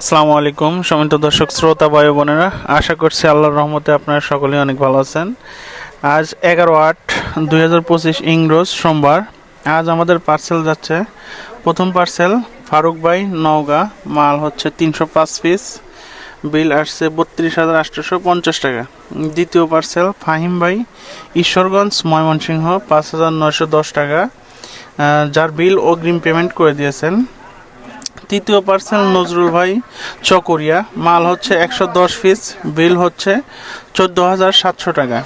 আসসালামু আলাইকুম সমিত দর্শক, শ্রোতা, ভাই বোনেরা। আশা করছি আল্লাহর রহমতে আপনারা সকলেই অনেক ভালো আছেন। আজ এগারো আট দুই হাজার পঁচিশ ইংরোজ সোমবার। আজ আমাদের পার্সেল যাচ্ছে। প্রথম পার্সেল ফারুক ভাই, নওগাঁ। মাল হচ্ছে তিনশো পাঁচ পিস বিল আসছে বত্রিশ হাজার আটশোশো পঞ্চাশ টাকা। দ্বিতীয় পার্সেল ফাহিম ভাই, ঈশ্বরগঞ্জ, ময়মনসিংহ, পাঁচ হাজার নয়শো দশ টাকা। যার বিল অগ্রিম পেমেন্ট করে দিয়েছেন। তৃতীয় পার্সেল নজরুল ভাই, চকরিয়া। মাল হচ্ছে একশো দশ পিস বিল হচ্ছে চোদ্দ হাজার সাতশো টাকা।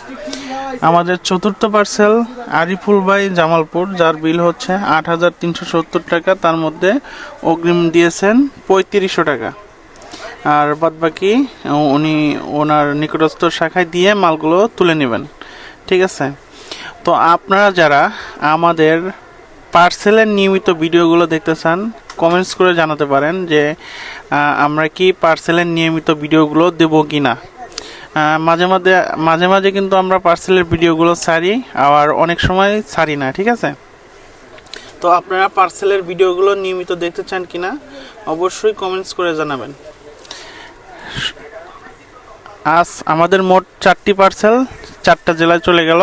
আমাদের চতুর্থ পার্সেল আরিফুল ভাই, জামালপুর। যার বিল হচ্ছে আট হাজার তিনশো সত্তর টাকা, তার মধ্যে অগ্রিম দিয়েছেন পঁয়ত্রিশশো টাকা। আর বাদ বাকি উনি ওনার নিকটস্থ শাখায় দিয়ে মালগুলো তুলে নেবেন। ঠিক আছে? তো আপনারা যারা আমাদের পার্সেলের নিয়মিত ভিডিওগুলো দেখতে চান কমেন্টস করে জানাতে পারেন যে আমরা কি পার্সেলের নিয়মিত ভিডিওগুলো দেবো কি না মাঝে মাঝে মাঝে মাঝে কিন্তু আমরা পার্সেলের ভিডিওগুলো ছাড়ি, আবার অনেক সময় ছাড়ি না, ঠিক আছে? তো আপনারা পার্সেলের ভিডিওগুলো নিয়মিত দেখতে চান কি না অবশ্যই কমেন্টস করে জানাবেন। আজ আমাদের মোট চারটি পার্সেল চারটা জেলায় চলে গেল।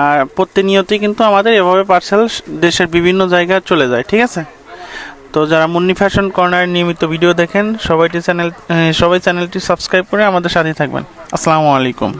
আর প্রতিনিয়তই কিন্তু আমাদের এভাবে পার্সেল দেশের বিভিন্ন জায়গায় চলে যায়, ঠিক আছে? তো যারা মুন্নি ফ্যাশন কর্নার নিয়মিত ভিডিও দেখেন, সবাইটি চ্যানেল সবাই চ্যানেলটি সাবস্ক্রাইব করে আমাদের সাথে থাকবেন। আসসালামু আলাইকুম।